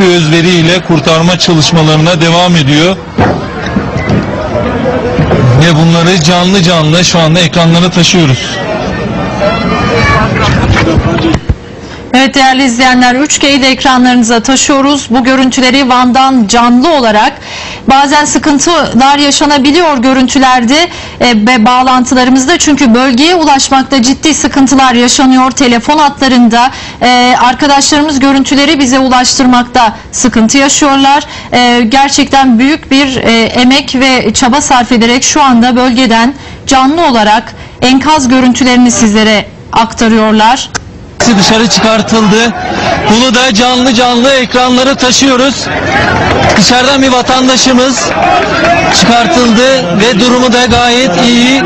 bir özveriyle kurtarma çalışmalarına devam ediyor. Ve bunları canlı canlı şu anda ekranlara taşıyoruz. Evet değerli izleyenler 3K'yi de ekranlarınıza taşıyoruz. Bu görüntüleri Van'dan canlı olarak bazen sıkıntılar yaşanabiliyor görüntülerde ve bağlantılarımızda çünkü bölgeye ulaşmakta ciddi sıkıntılar yaşanıyor. Telefon hatlarında e, arkadaşlarımız görüntüleri bize ulaştırmakta sıkıntı yaşıyorlar. E, gerçekten büyük bir e, emek ve çaba sarf ederek şu anda bölgeden canlı olarak enkaz görüntülerini sizlere aktarıyorlar. Dışarı çıkartıldı. Bunu da canlı canlı ekranlara taşıyoruz. Dışarıdan bir vatandaşımız çıkartıldı ve durumu da gayet iyi.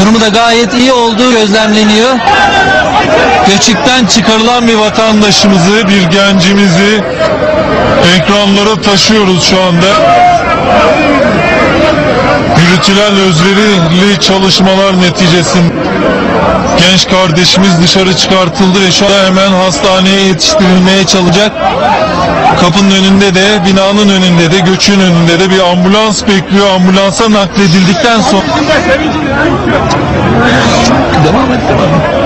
Durumu da gayet iyi olduğu gözlemleniyor. Göçükten çıkarılan bir vatandaşımızı, bir gencimizi ekranlara taşıyoruz şu anda. Yürütülen özverili çalışmalar neticesinde genç kardeşimiz dışarı çıkartıldı ve şu an hemen hastaneye yetiştirilmeye çalışacak. Kapının önünde de, binanın önünde de, göçün önünde de bir ambulans bekliyor. Ambulansa nakledildikten sonra... Devam et, devam et.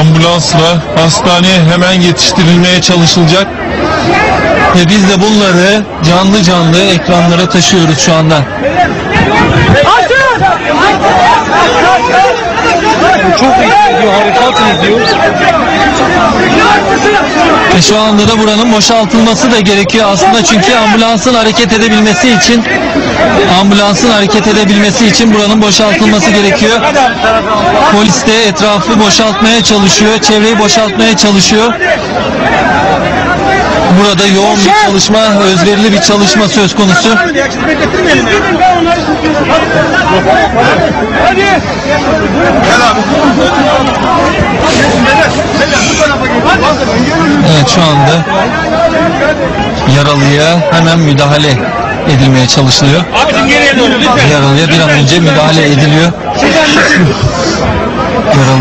Ambulansla hastaneye hemen yetiştirilmeye çalışılacak. Ve biz de bunları canlı canlı ekranlara taşıyoruz şu anda. Çok ediyor, harekat ediyor. Ve şu anda da buranın boşaltılması da gerekiyor aslında çünkü ambulansın hareket edebilmesi için ambulansın hareket edebilmesi için buranın boşaltılması gerekiyor. Polis de etrafı boşaltmaya çalışıyor, çevreyi boşaltmaya çalışıyor. Burada yoğun bir çalışma, özverili bir çalışma söz konusu. Evet şu anda yaralıya hemen müdahale edilmeye çalışılıyor. Yaralıya bir an önce müdahale ediliyor. Yaralı